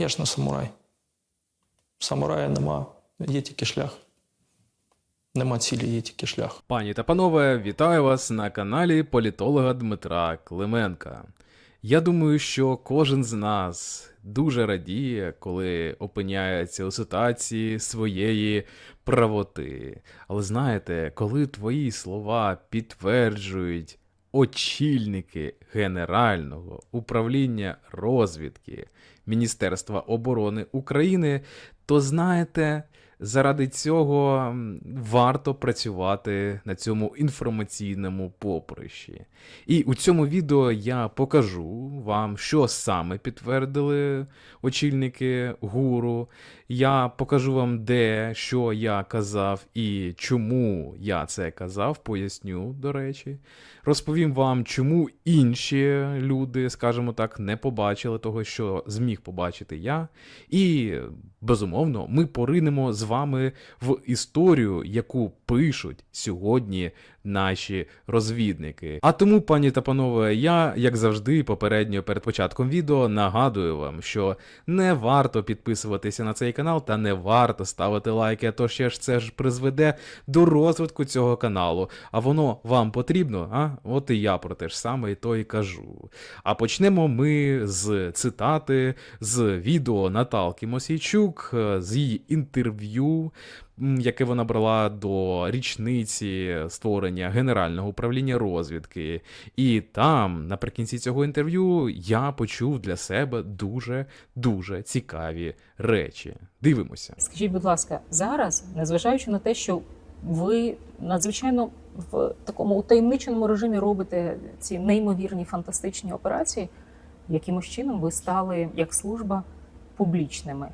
Я ж не самурай. Самурая нема, є тільки шлях. Нема цілі, є тільки шлях. Пані та панове, вітаю вас на каналі політолога Дмитра Клименка. Я думаю, що кожен з нас дуже радіє, коли опиняється у ситуації своєї правоти. Але знаєте, коли твої слова підтверджують очільники Генерального управління розвідки Міністерства оборони України, то знаєте, заради цього варто працювати на цьому інформаційному поприщі. І у цьому відео я покажу вам, що саме підтвердили очільники гуру. Я покажу вам, де, що я казав і чому я це казав, поясню, до речі. Розповім вам, чому інші люди, скажімо так, не побачили того, що зміг побачити я. І, безумовно, ми поринемо з вами в історію, яку пишуть сьогодні наші розвідники. А тому, пані та панове, я, як завжди, попередньо перед початком відео нагадую вам, що не варто підписуватися на цей канал та не варто ставити лайки, а то ще ж це ж призведе до розвитку цього каналу. А воно вам потрібно, а? От і я про те ж саме і то і кажу. А почнемо ми з цитати з відео Наталки Мосійчук, е, з її інтерв'ю, яке вона брала до річниці створення Генерального управління розвідки. І там, наприкінці цього інтерв'ю, я почув для себе дуже дуже цікаві речі. Дивимося. Скажіть, будь ласка, зараз, незважаючи на те, що ви надзвичайно в такому утаємниченому режимі робите ці неймовірні фантастичні операції, якимось чином ви стали як служба публічними.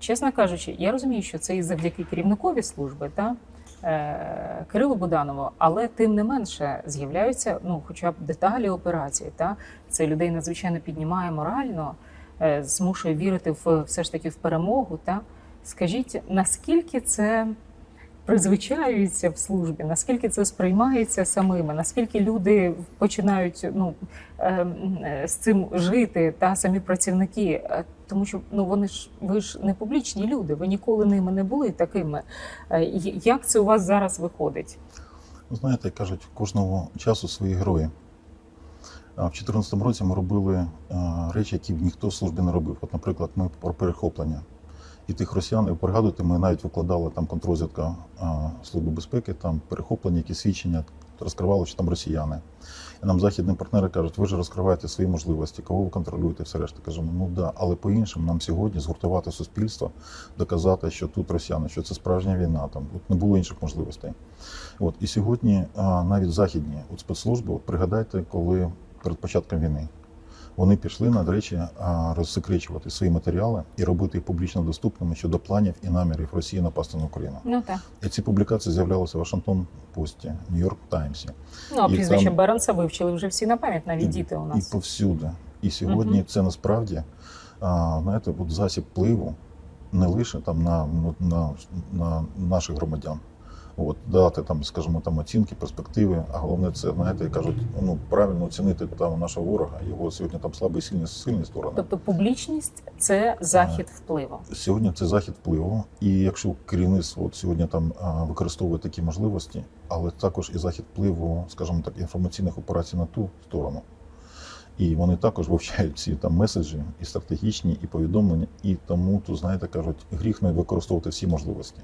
Чесно кажучи, я розумію, що це і завдяки керівникові служби, та е, Кирилу Буданову, але тим не менше з'являються ну, хоча б деталі операції. Та це людей надзвичайно піднімає морально, е, змушує вірити в все ж таки в перемогу. Та скажіть, наскільки це призвичаюється в службі, наскільки це сприймається самими, наскільки люди починають ну, е, е, з цим жити, та самі працівники, Е, тому що ну вони ж ви ж не публічні люди, ви ніколи ними не були такими. Е, Як це у вас зараз виходить? Ну, знаєте, кажуть, кожного часу свої герої. В 2014 році ми робили речі, які ніхто в службі не робив. От, наприклад, ми про перехоплення і тих росіян, і ви пригадуєте, ми навіть викладали там контррозвідка а, Служби безпеки, там перехоплення, які свідчення розкривали, що там росіяни. І нам західні партнери кажуть, ви ж розкриваєте свої можливості, кого ви контролюєте, все решта. Кажемо, ну да, але по-іншому нам сьогодні згуртувати суспільство, доказати, що тут росіяни, що це справжня війна, там тут не було інших можливостей. От і сьогодні навіть західні от спецслужби, от пригадайте, коли перед початком війни вони пішли на речі розсекречувати свої матеріали і робити їх публічно доступними щодо планів і намірів Росії напасти на Україну. Ну так. І ці публікації з'являлися в Вашингтон Пості, Нью-Йорк Таймсі. Ну а прізвище там- Бернса вивчили вже всі на пам'ять, навіть діти у І повсюди. І сьогодні Мгм. це насправді а, знаєте, от засіб впливу не лише там на, на, на наших громадян. От, дати там, скажімо, там оцінки, перспективи, а головне це, знаєте, кажуть, ну правильно оцінити там нашого ворога, його сьогодні там слабі, сильні, сильні сторони. Тобто публічність це захід впливу. Сьогодні це захід впливу, і якщо керівництво от сьогодні там використовує такі можливості, але також і захід впливу, скажімо так, інформаційних операцій на ту сторону. І вони також вивчають ці там меседжі, і стратегічні, і повідомлення, і тому тут, знаєте, кажуть, гріх не використовувати всі можливості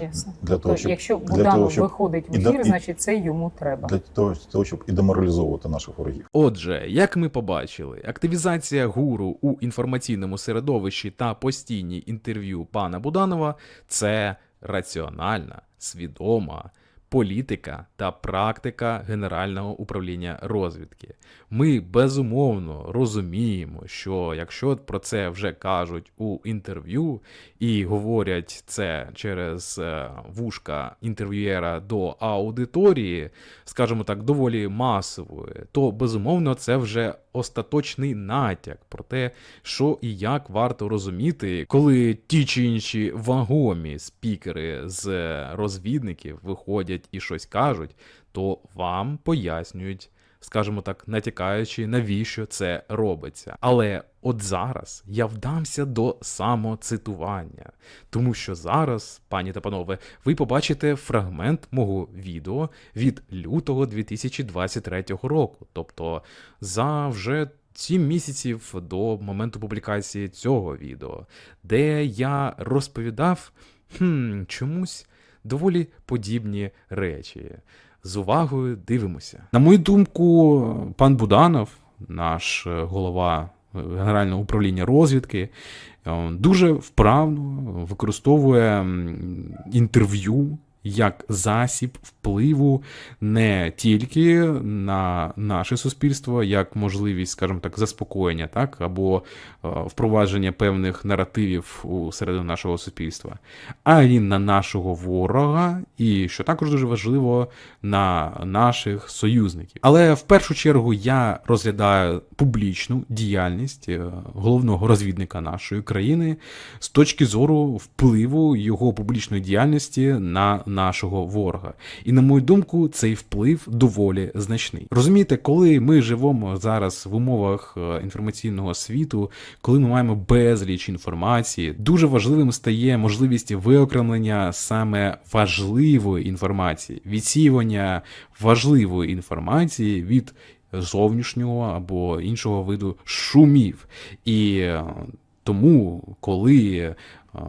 Ясно. для Тобто, того, щоб якщо для Буданов того, щоб виходить в ефір, і- значить це йому треба. для того, для того, щоб і деморалізовувати наших ворогів. Отже, як ми побачили, активізація гуру у інформаційному середовищі та постійні інтерв'ю пана Буданова це раціональна, свідома політика та практика Генерального управління розвідки. Ми безумовно розуміємо, що якщо про це вже кажуть у інтерв'ю і говорять це через е, вушка інтерв'юєра до аудиторії, скажімо так, доволі масової, то безумовно це вже остаточний натяк про те, що і як варто розуміти, коли ті чи інші вагомі спікери з розвідників виходять і щось кажуть, то вам пояснюють скажімо так, натякаючи, навіщо це робиться. Але от зараз я вдамся до самоцитування, тому що зараз, пані та панове, ви побачите фрагмент мого відео від лютого 2023 року, тобто за вже. Сім місяців до моменту публікації цього відео, де я розповідав хм, чомусь доволі подібні речі. З увагою дивимося. На мою думку, пан Буданов, наш е, голова е, Генерального управління розвідки, е, дуже вправно використовує інтерв'ю як засіб впливу не тільки на наше суспільство, як можливість, скажімо так, заспокоєння, так, або е, впровадження певних наративів у середину нашого суспільства, а й на нашого ворога, і що також дуже важливо, на наших союзників. Але в першу чергу я розглядаю публічну діяльність е, головного розвідника нашої країни з точки зору впливу його публічної діяльності на нашого ворога. І на мою думку, цей вплив доволі значний. Розумієте, коли ми живемо зараз в умовах е, інформаційного світу, коли ми маємо безліч інформації, дуже важливим стає можливість виокремлення саме важливої інформації, відсіювання важливої інформації від зовнішнього або іншого виду шумів. І е, тому, коли е,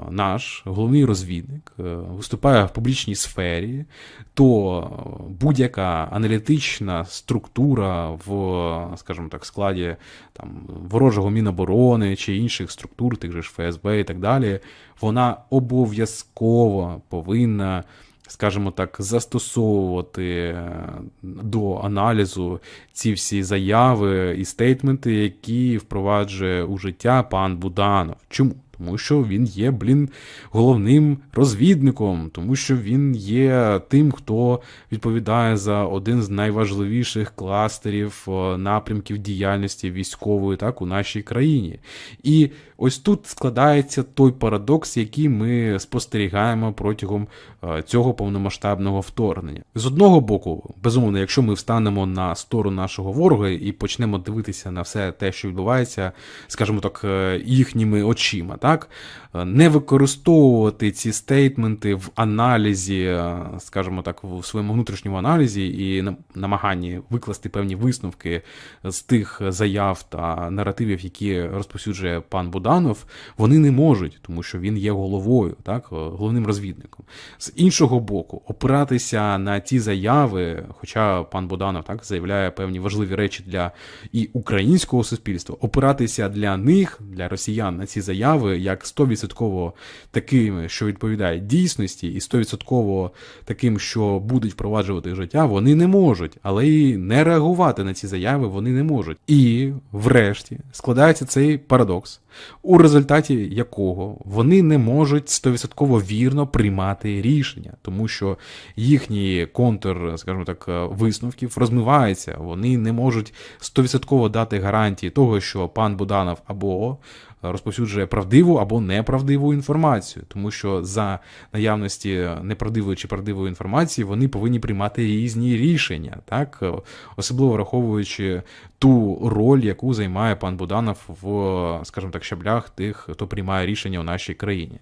наш головний розвідник е, виступає в публічній сфері, то е, будь-яка аналітична структура в, скажімо так, складі там, ворожого Міноборони чи інших структур, тих же ж ФСБ і так далі, вона обов'язково повинна. Скажімо так, застосовувати е, до аналізу ці всі заяви і стейтменти, які впроваджує у життя пан Буданов. Чому? Тому що він є, блін, головним розвідником, тому що він є тим, хто відповідає за один з найважливіших кластерів напрямків діяльності військової так у нашій країні. І ось тут складається той парадокс, який ми спостерігаємо протягом е, цього повномасштабного вторгнення. З одного боку, безумовно, якщо ми встанемо на сторону нашого ворога і почнемо дивитися на все те, що відбувається, скажімо так, е, їхніми очима, так е, не використовувати ці стейтменти в аналізі, е, скажімо так, в своєму внутрішньому аналізі і на- намаганні викласти певні висновки з тих заяв та наративів, які розповсюджує пан Буданов, вони не можуть, тому що він є головою, так, е, головним розвідником. З іншого боку, опиратися на ті заяви, хоча пан Буданов так заявляє певні важливі речі для і українського суспільства, опиратися для них, для росіян, на ці заяви як 100% такими, що відповідають дійсності, і 100% таким, що будуть впроваджувати життя, вони не можуть, але і не реагувати на ці заяви вони не можуть. І, врешті, складається цей парадокс, у результаті якого вони не можуть 100% вірно приймати рішення, тому що їхній контур, скажімо так, висновків розмивається. Вони не можуть 100% дати гарантії того, що пан Буданов або розповсюджує правдиву або неправдиву інформацію, тому що за наявності неправдивої чи правдивої інформації вони повинні приймати різні рішення, так особливо враховуючи ту роль, яку займає пан Буданов в, скажімо так, щаблях тих, хто приймає рішення у нашій країні.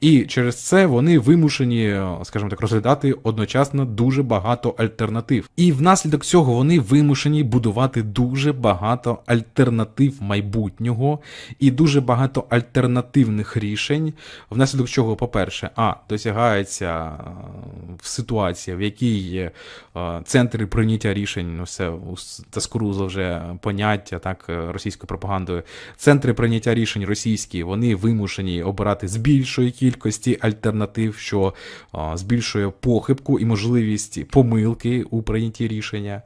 І через це вони вимушені, скажімо так, розглядати одночасно дуже багато альтернатив. І внаслідок цього вони вимушені будувати дуже багато альтернатив майбутнього і дуже багато альтернативних рішень, внаслідок чого, по-перше, а досягається е, в ситуації, в якій е, центри прийняття рішень, ну все заскорузло вже поняття так е, російською пропагандою. Центри прийняття рішень російські вони вимушені обирати з більшої кількості альтернатив, що збільшує похибку і можливість помилки у прийнятті рішення.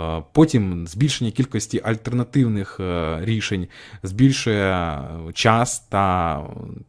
А, Потім збільшення кількості альтернативних е, рішень збільшує час та,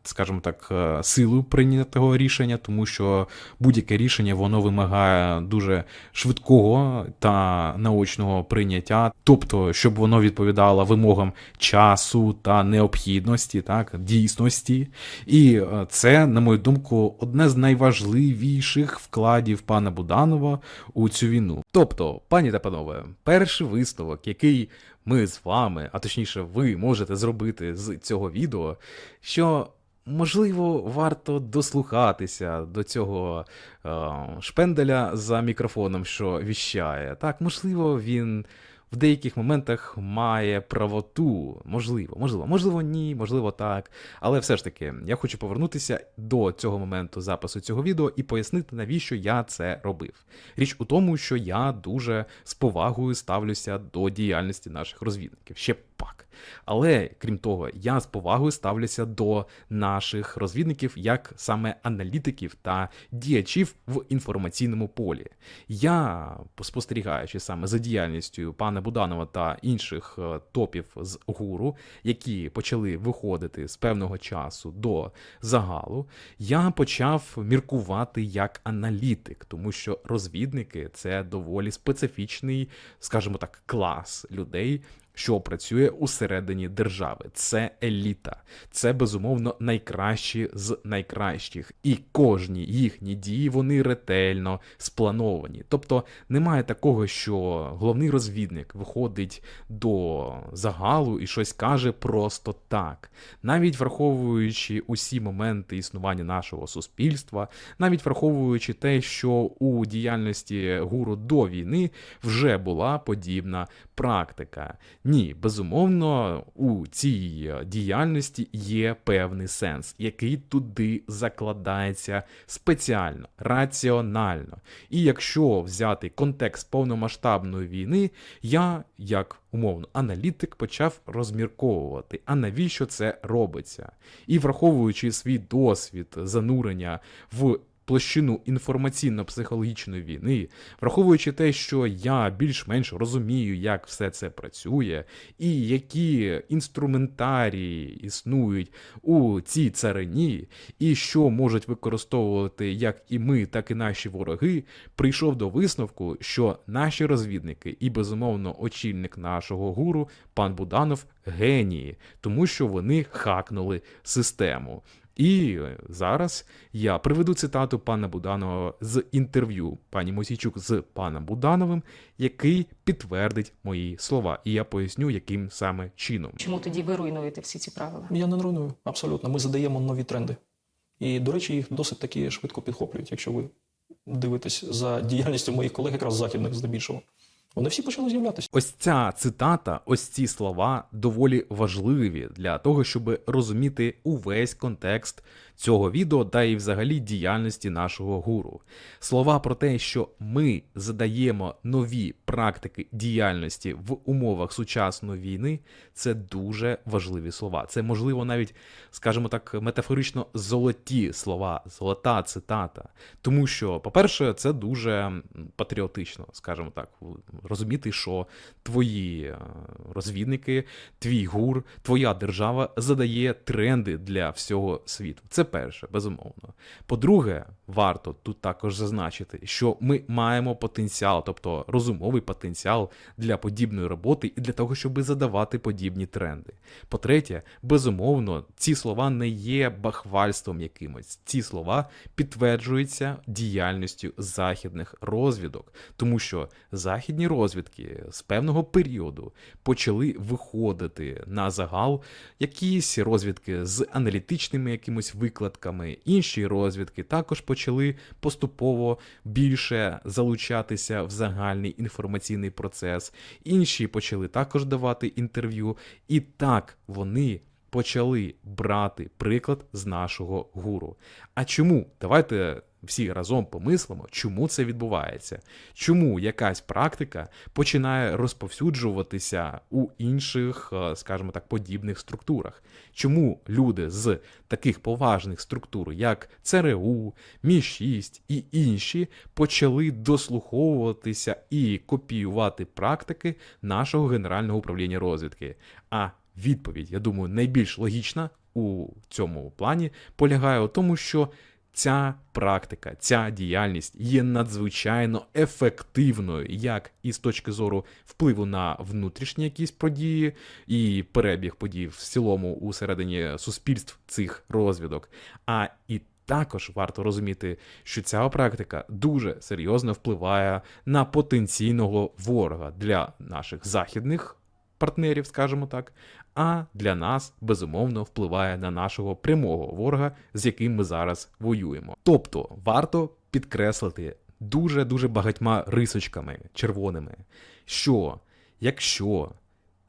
скажімо так, е, силу прийнятого рішення, тому що будь-яке рішення воно вимагає дуже швидкого та наочного прийняття, тобто, щоб воно відповідало вимогам часу та необхідності, так, дійсності. І е, це, на мою думку, одне з найважливіших вкладів пана Буданова у цю війну. Тобто, пані та панове, перший висновок, який ми з вами, а точніше, ви можете зробити з цього відео, що можливо варто дослухатися до цього е, шпенделя за мікрофоном, що віщає. Так, можливо, він. В деяких моментах має правоту, можливо, можливо, можливо, ні, можливо, так. Але все ж таки, я хочу повернутися до цього моменту запису цього відео і пояснити, навіщо я це робив. Річ у тому, що я дуже з повагою ставлюся до діяльності наших розвідників. Ще пак. Але крім того, я з повагою ставлюся до наших розвідників як саме аналітиків та діячів в інформаційному полі. Я, спостерігаючи саме за діяльністю пана Буданова та інших е, топів з гуру, які почали виходити з певного часу до загалу, я почав міркувати як аналітик, тому що розвідники це доволі специфічний, скажімо так, клас людей. Що працює усередині держави, це еліта, це безумовно найкращі з найкращих, і кожні їхні дії вони ретельно сплановані. Тобто немає такого, що головний розвідник виходить до загалу і щось каже просто так. Навіть враховуючи усі моменти існування нашого суспільства, навіть враховуючи те, що у діяльності гуру до війни вже була подібна практика. Ні, безумовно, у цій діяльності є певний сенс, який туди закладається спеціально, раціонально. І якщо взяти контекст повномасштабної війни, я, як умовно, аналітик, почав розмірковувати, а навіщо це робиться? І враховуючи свій досвід занурення в площину інформаційно-психологічної війни, враховуючи те, що я більш-менш розумію, як все це працює, і які інструментарії існують у цій царині, і що можуть використовувати як і ми, так і наші вороги, прийшов до висновку, що наші розвідники і безумовно очільник нашого гуру, пан Буданов, генії, тому що вони хакнули систему. І зараз я приведу цитату пана Буданова з інтерв'ю пані Мосійчук з паном Будановим, який підтвердить мої слова. І я поясню, яким саме чином. Чому тоді ви руйнуєте всі ці правила? Я не руйную, абсолютно. Ми задаємо нові тренди. І, до речі, їх досить таки швидко підхоплюють, якщо ви дивитесь за діяльністю моїх колег, якраз західних здебільшого. Вони всі почали з'являтися. Ось ця цитата, ось ці слова доволі важливі для того, щоб розуміти увесь контекст цього відео та і взагалі діяльності нашого гуру. Слова про те, що ми задаємо нові практики діяльності в умовах сучасної війни, це дуже важливі слова. Це можливо навіть, скажімо так, метафорично золоті слова, золота цитата. Тому що, по-перше, це дуже патріотично, скажімо так, розуміти, що твої е, розвідники, твій гур, твоя держава задає тренди для всього світу. Це перше, безумовно. По-друге, варто тут також зазначити, що ми маємо потенціал, тобто розумовий потенціал для подібної роботи і для того, щоб задавати подібні тренди. По-третє, безумовно, ці слова не є бахвальством якимось. Ці слова підтверджуються діяльністю західних розвідок, тому що західні розвідки з певного періоду почали виходити на загал якісь розвідки з аналітичними якимось викладками, інші розвідки також почали поступово більше залучатися в загальний інформаційний процес. Інші почали також давати інтерв'ю, і так вони. Почали брати приклад з нашого гуру. А чому? Давайте всі разом помислимо, чому це відбувається, чому якась практика починає розповсюджуватися у інших, е, скажімо так, подібних структурах. Чому люди з таких поважних структур, як ЦРУ, Мі-6 і інші, почали дослуховуватися і копіювати практики нашого Генерального управління розвідки? А відповідь, я думаю, найбільш логічна у цьому плані полягає у тому, що ця практика, ця діяльність є надзвичайно ефективною, як і з точки зору впливу на внутрішні якісь події і перебіг подій в цілому усередині суспільств цих розвідок, а і також варто розуміти, що ця практика дуже серйозно впливає на потенційного ворога для наших західних партнерів, скажімо так, а для нас безумовно впливає на нашого прямого ворога, з яким ми зараз воюємо. Тобто варто підкреслити дуже дуже багатьма рисочками червоними, що якщо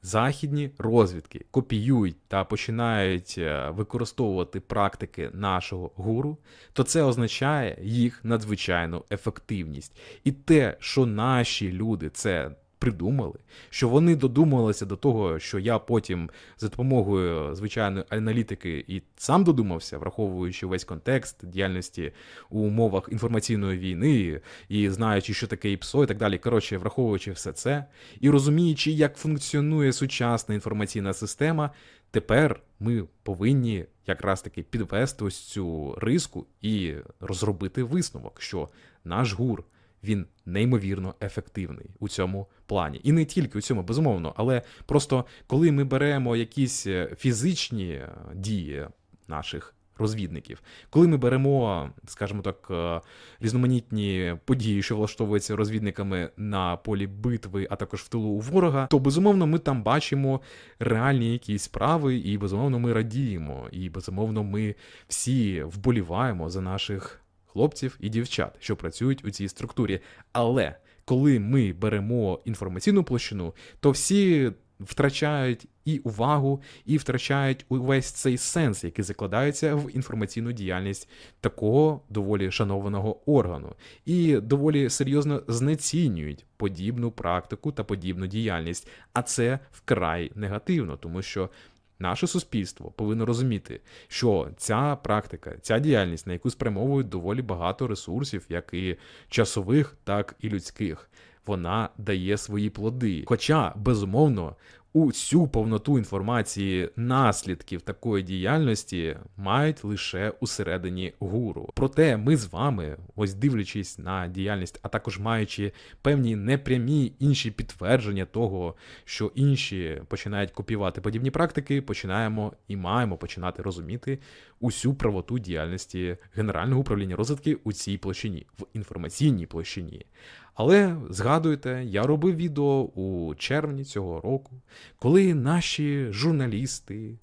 західні розвідки копіюють та починають е, використовувати практики нашого гуру, то це означає їх надзвичайну ефективність. І те, що наші люди це придумали, що вони додумалися до того, що я потім за допомогою звичайної аналітики і сам додумався, враховуючи весь контекст діяльності у умовах інформаційної війни і знаючи, що таке ІПСО і так далі. Коротше, враховуючи все це і розуміючи, як функціонує сучасна інформаційна система, тепер ми повинні якраз таки підвести ось цю риску і розробити висновок, що наш гур. Він неймовірно ефективний у цьому плані. І не тільки у цьому, безумовно, але просто коли ми беремо якісь е, фізичні е, дії наших розвідників, коли ми беремо, скажімо так, е, різноманітні події, що влаштовуються розвідниками на полі битви, а також в тилу у ворога, то безумовно ми там бачимо реальні якісь справи, і безумовно ми радіємо, і безумовно ми всі вболіваємо за наших хлопців і дівчат, що працюють у цій структурі. Але коли ми беремо інформаційну площину, то всі втрачають і увагу, і втрачають увесь цей сенс, який закладається в інформаційну діяльність такого доволі шанованого органу, і доволі серйозно знецінюють подібну практику та подібну діяльність. А це вкрай негативно, тому що Наше суспільство повинно розуміти, що ця практика, ця діяльність, на яку спрямовують доволі багато ресурсів, як і часових, так і людських, вона дає свої плоди. Хоча, безумовно, усю повноту інформації наслідків такої діяльності мають лише усередині гуру. Проте ми з вами, ось дивлячись на діяльність, а також маючи певні непрямі інші підтвердження того, що інші починають копіювати подібні практики, починаємо і маємо починати розуміти усю правоту діяльності Генерального управління розвитки у цій площині, в інформаційній площині. Але згадуйте, я робив відео у червні цього року, коли наші журналісти,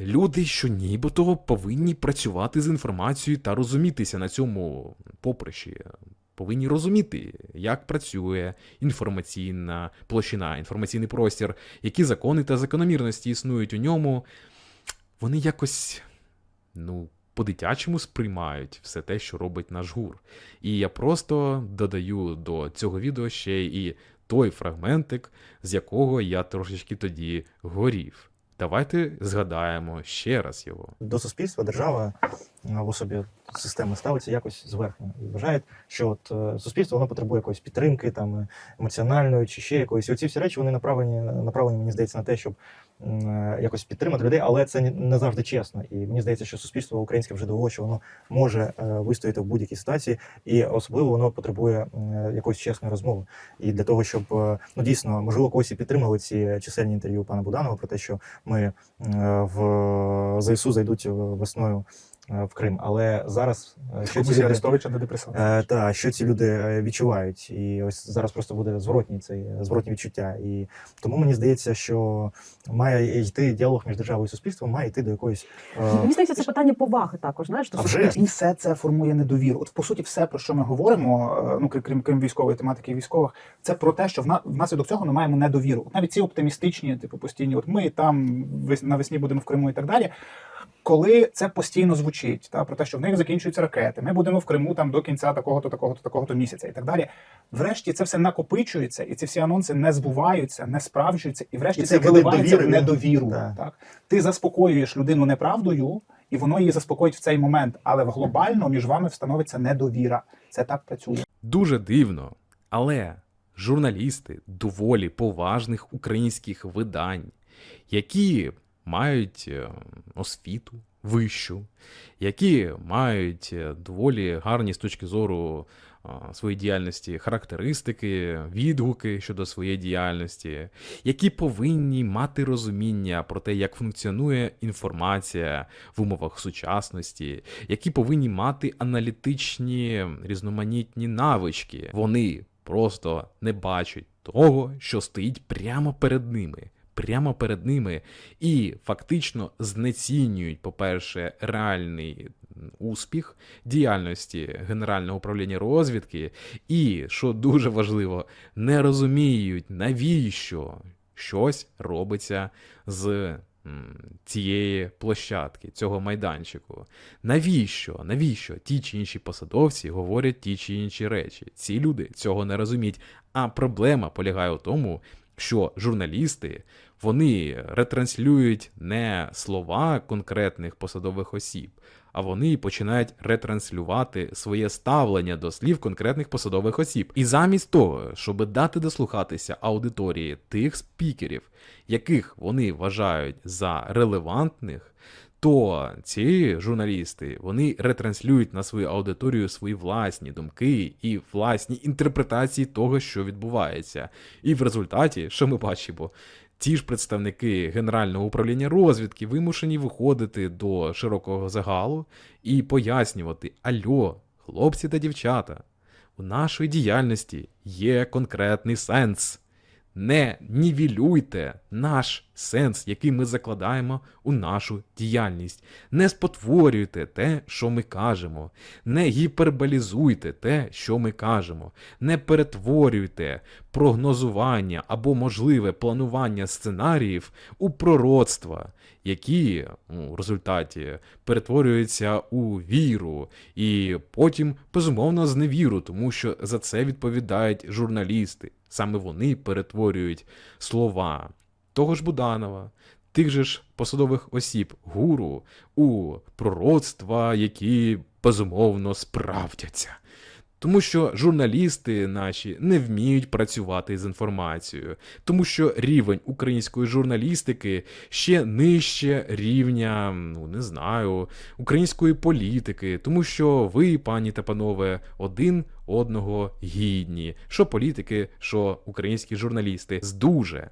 люди, що нібито повинні працювати з інформацією та розумітися на цьому поприщі, повинні розуміти, як працює інформаційна площина, інформаційний простір, які закони та закономірності існують у ньому. Вони якось, ну, по-дитячому сприймають все те, що робить наш гур. І я просто додаю до цього відео ще і той фрагментик, з якого я трошечки тоді горів. Давайте згадаємо ще раз його. до суспільства держава в особі системи ставиться якось зверхньо і вважає, що от е, суспільство воно потребує якоїсь підтримки, там е, емоціональної чи ще якоїсь. І оці всі речі вони направлені, направлені, мені здається, на те, щоб е, якось підтримати людей, але це не- завжди чесно. І мені здається, що суспільство українське вже довело, що воно може е, вистояти в будь-якій ситуації, і особливо воно потребує е, якоїсь чесної розмови. І для того, щоб е, ну дійсно можливо когось і підтримали ці чисельні інтерв'ю пана Буданова про те, що ми е, в ЗСУ зайдуть весною е, в Крим. Але зараз е, що ці люди, Арестовича не депресант. е, та, що ці люди е, відчувають, і ось зараз просто буде зворотні цей зворотні відчуття. І тому мені здається, що має йти діалог між державою і суспільством, має йти до якоїсь е, Мені здається, це питання поваги також. Знаєш, А вже. І все це формує недовіру. От по суті, все про що ми говоримо, е, ну крім- крім військової тематики і військових, це про те, що вна- внаслідок цього ми маємо недовіру. От навіть ці оптимістичні, типу постійні, от ми там вес- навесні будемо в Криму і так далі. Коли це постійно звучить, та про те, що в них закінчуються ракети, ми будемо в Криму там до кінця такого-то, такого-то, такого-то місяця і так далі. Врешті це все накопичується, і ці всі анонси не збуваються, не справджуються, і врешті І це велик виливається в недовіру. так. Так ти заспокоюєш людину неправдою, і воно її заспокоїть в цей момент. Але в глобально між вами встановиться недовіра. Це так працює. Дуже дивно, але журналісти доволі поважних українських видань, які мають е, освіту вищу, які мають е, доволі гарні з точки зору а, своїй діяльності характеристики, відгуки щодо своєї діяльності, які повинні мати розуміння про те, як функціонує інформація в умовах сучасності, які повинні мати аналітичні різноманітні навички. Вони просто не бачать того, що стоїть прямо перед ними. Прямо перед ними і фактично знецінюють, по-перше, реальний успіх діяльності Генерального управління розвідки, і, що дуже важливо, не розуміють, навіщо щось робиться з цієї площадки, цього майданчику. Навіщо? Навіщо ті чи інші посадовці говорять ті чи інші речі? Ці люди цього не розуміють. А проблема полягає у тому, що журналісти вони ретранслюють не слова конкретних посадових осіб, а вони починають ретранслювати своє ставлення до слів конкретних посадових осіб. І замість того, щоб дати дослухатися аудиторії тих спікерів, яких вони вважають за релевантних, то ці журналісти вони ретранслюють на свою аудиторію свої власні думки і власні інтерпретації того, що відбувається. І в результаті, що ми бачимо, ті ж представники Генерального управління розвідки вимушені виходити до широкого загалу і пояснювати: Альо, хлопці та дівчата, у нашої діяльності є конкретний сенс. Не нівелюйте наш сенс, який ми закладаємо у нашу діяльність. Не спотворюйте те, що ми кажемо, не гіперболізуйте те, що ми кажемо, не перетворюйте прогнозування або можливе планування сценаріїв у пророцтва, які ну, в результаті перетворюються у віру, і потім, безумовно, зневіру, тому що за це відповідають журналісти. Саме вони перетворюють слова того ж Буданова, тих же ж посадових осіб гуру у пророцтва, які безумовно справдяться. Тому що журналісти наші не вміють працювати з інформацією, тому що рівень української журналістики ще нижче рівня, ну не знаю, української політики, тому що ви, пані та панове, один одного гідні, що політики, що українські журналісти з дуже,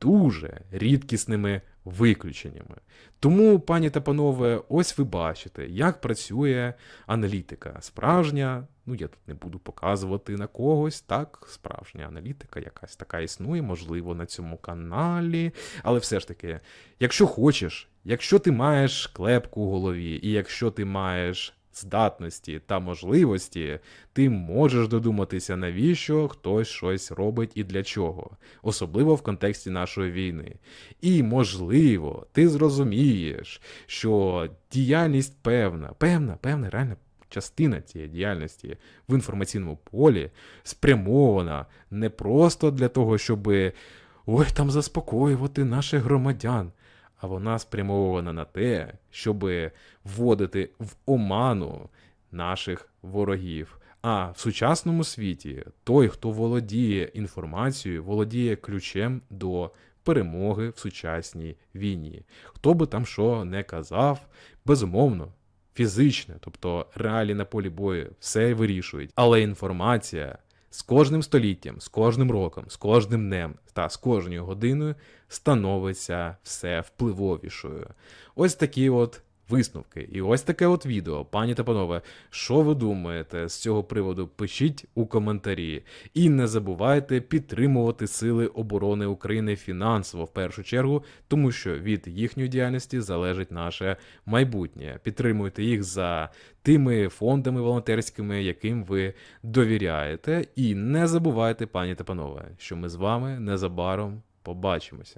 дуже рідкісними виключеннями. Тому, пані та панове, ось ви бачите, як працює аналітика. Справжня, ну я тут не буду показувати на когось, так, справжня аналітика якась така існує, можливо, на цьому каналі. Але все ж таки, якщо хочеш, якщо ти маєш клепку у голові, і якщо ти маєш здатності та можливості, ти можеш додуматися, навіщо хтось щось робить і для чого, особливо в контексті нашої війни. І, можливо, ти зрозумієш, що діяльність певна, певна, певна, реальна частина цієї діяльності в інформаційному полі спрямована не просто для того, щоб ой там заспокоювати наших громадян, а вона спрямована на те, щоб вводити в оману наших ворогів. А в сучасному світі той, хто володіє інформацією, володіє ключем до перемоги в сучасній війні. Хто би там що не казав, безумовно, фізичне, тобто реалі на полі бою, все вирішують. Але інформація з кожним століттям, з кожним роком, з кожним днем та з кожною годиною становиться все впливовішою. Ось такі от висновки. І ось таке от відео. Пані та панове, що ви думаєте з цього приводу? Пишіть у коментарі. І не забувайте підтримувати Сили оборони України фінансово в першу чергу, тому що від їхньої діяльності залежить наше майбутнє. Підтримуйте їх за тими фондами волонтерськими, яким ви довіряєте. І не забувайте, пані та панове, що ми з вами незабаром побачимося.